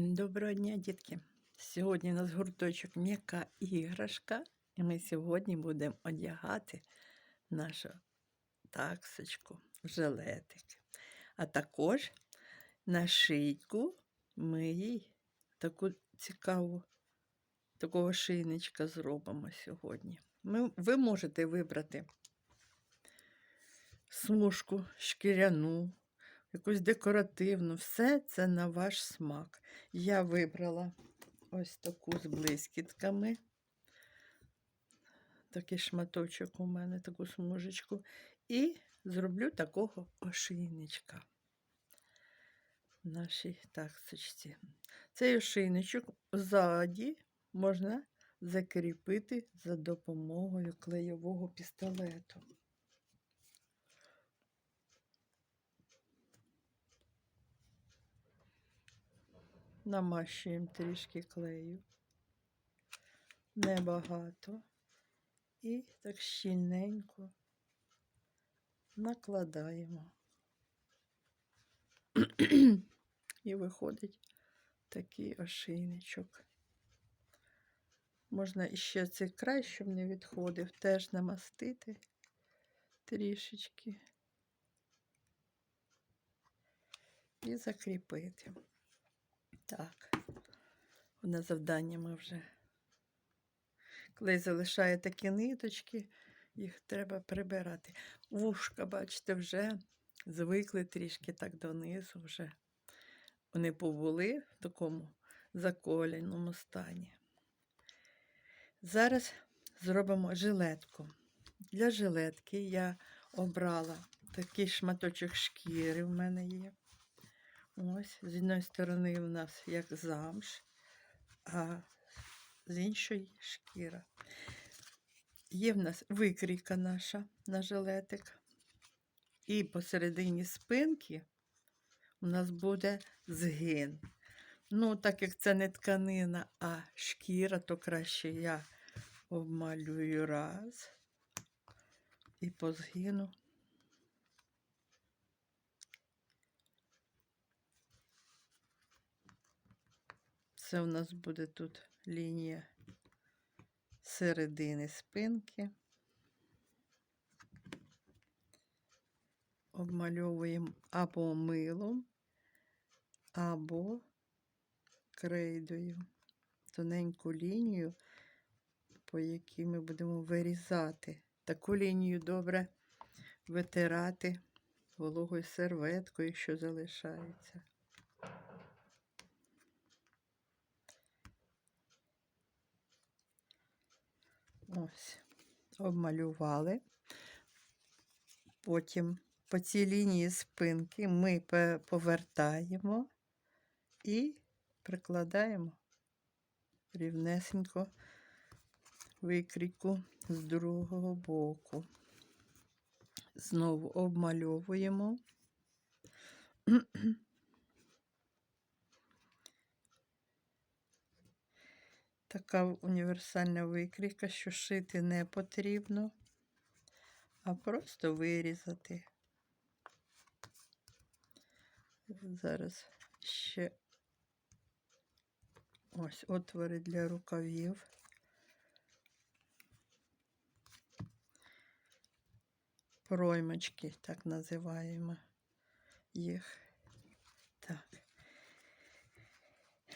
Доброго дня, дітки! Сьогодні у нас гурточок м'яка іграшка, і ми сьогодні будемо одягати нашу таксочку в жилетик. А також на шийку ми їй таку цікаву такого шийничка зробимо сьогодні. Ми, ви можете вибрати смужку шкіряну, якусь декоративну, все це на ваш смак. Я вибрала ось таку з блискітками. Такий шматочок у мене, таку смужечку. І зроблю такого ошийничка в нашій таксочці. Цей ошийничок ззаді можна закріпити за допомогою клейового пістолету. Намащуємо трішки клею. Небагато. І так щільненько накладаємо. І виходить такий ошийничок. Можна іще цей край, щоб не відходив, теж намастити трішечки і закріпити. Так, одне завдання ми вже. Коли залишає такі ниточки, їх треба прибирати. Вушка, бачите, вже звикли трішки так донизу вже. Вони побули в такому заколяному стані. Зараз зробимо жилетку. Для жилетки я обрала такий шматочок шкіри в мене є. Ось, з одної сторони у нас як замш, а з іншої шкіра. Є в нас викрійка наша на жилетик. І посередині спинки у нас буде згин. Ну, так як це не тканина, а шкіра, то краще я обмалюю раз і по згину Це у нас буде тут лінія середини спинки. Обмальовуємо або милом, або крейдою. Тоненьку лінію, по якій ми будемо вирізати. Таку лінію добре витирати вологою серветкою, що залишається. Ось, обмалювали. Потім по цій лінії спинки ми повертаємо і прикладаємо рівнесенько викрійку з другого боку. Знову обмальовуємо. Така універсальна викрійка, що шити не потрібно, а просто вирізати. Зараз ще ось отвори для рукавів. Проймочки, так називаємо їх. Так.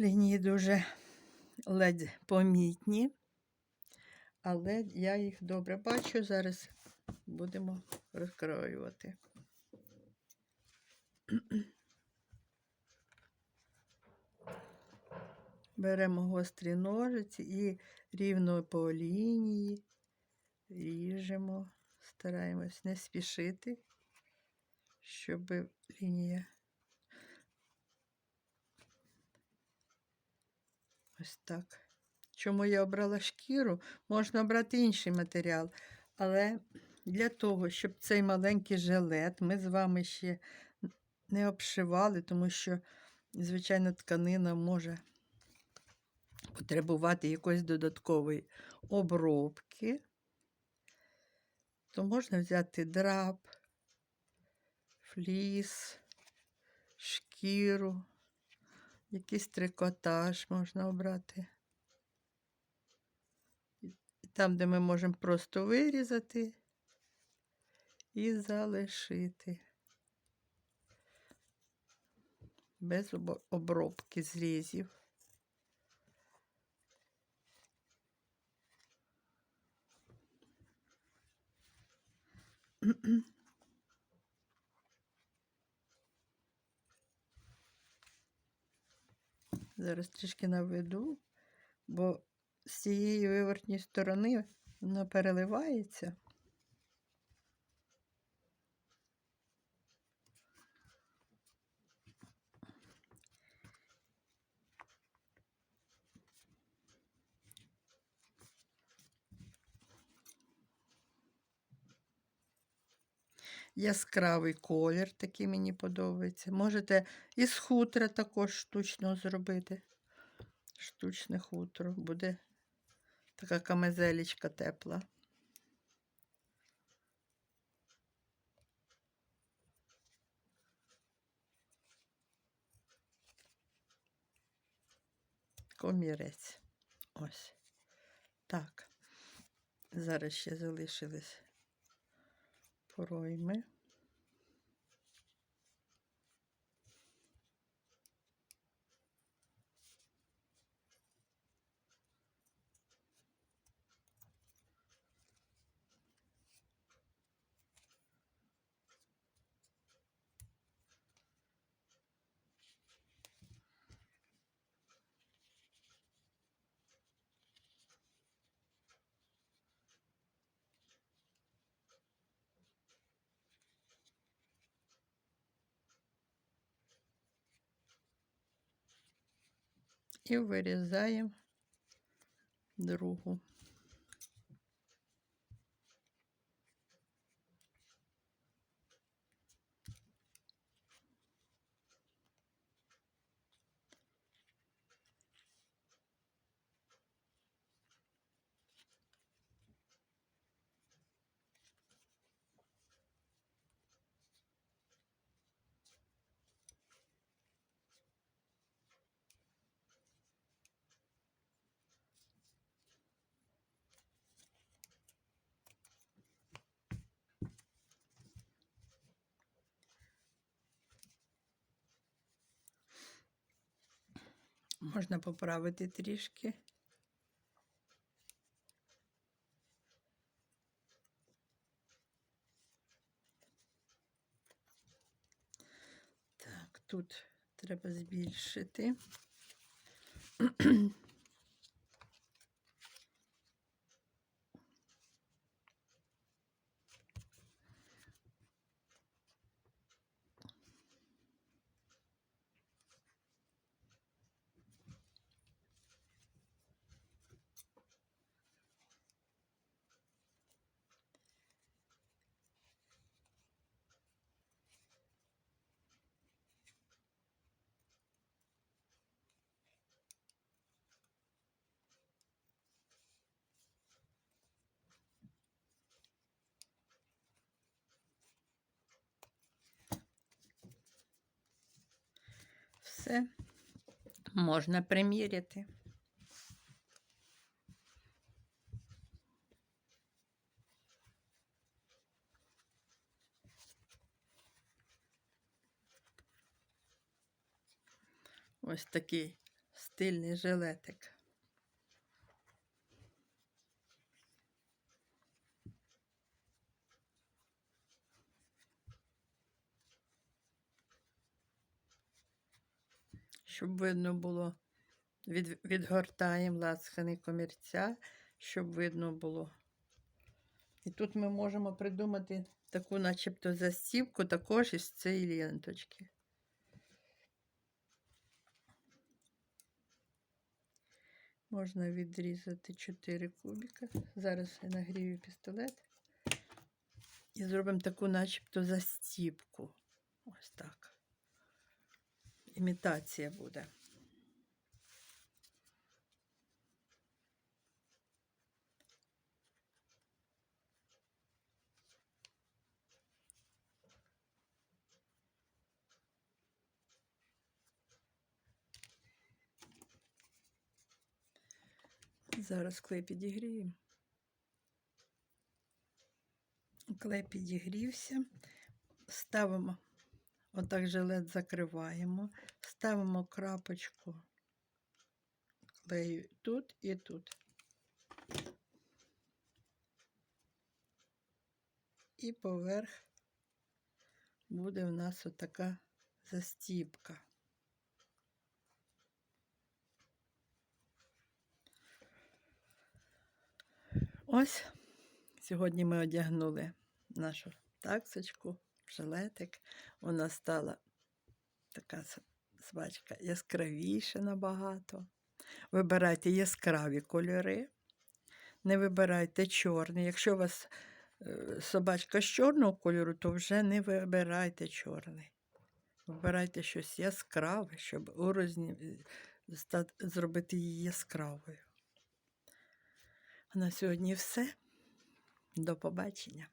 Лінії дуже ледь помітні, але я їх добре бачу. Зараз будемо розкроювати. Беремо гострі ножиці і рівно по лінії ріжемо, стараємось не спішити, щоб лінія Ось так. Чому я обрала шкіру, можна обрати інший матеріал. Але для того, щоб цей маленький жилет ми з вами ще не обшивали, тому що, звичайно, тканина може потребувати якоїсь додаткової обробки, то можна взяти драп, фліс, шкіру Якийсь трикотаж можна обрати. Там, де ми можемо просто вирізати і залишити. Без обробки зрізів. Зараз трішки наведу, бо з цієї вивертньої сторони вона переливається. Яскравий колір такий мені подобається. Можете із хутра також штучно зробити. Штучне хутро. Буде така камезелічка тепла. Комірець. Ось. Так. Зараз ще залишились пройми. І вирізаємо другу. Можна поправити трішки. Так, тут треба збільшити. Все можна приміряти. Ось такий стильний жилетик. Щоб видно було, від, відгортаємо лацканий комірця, щоб видно було. І тут ми можемо придумати таку, начебто, застібку також із цієї ленточки. Можна відрізати 4 кубика. Зараз я нагрію пістолет. І зробимо таку, начебто, застіпку. Ось так імітація буде. Зараз клей підігріємо. Клей підігрівся, ставимо отак жилет закриваємо, ставимо крапочку клею тут і тут. І поверх буде в нас отака застіпка. Ось сьогодні ми одягнули нашу таксочку, жилетик. Вона стала така с- собачка яскравіша набагато. Вибирайте яскраві кольори. Не вибирайте чорний. Якщо у вас е, собачка з чорного кольору, то вже не вибирайте чорний. Вибирайте щось яскраве, щоб у розні... ста- зробити її яскравою. А на сьогодні все. До побачення.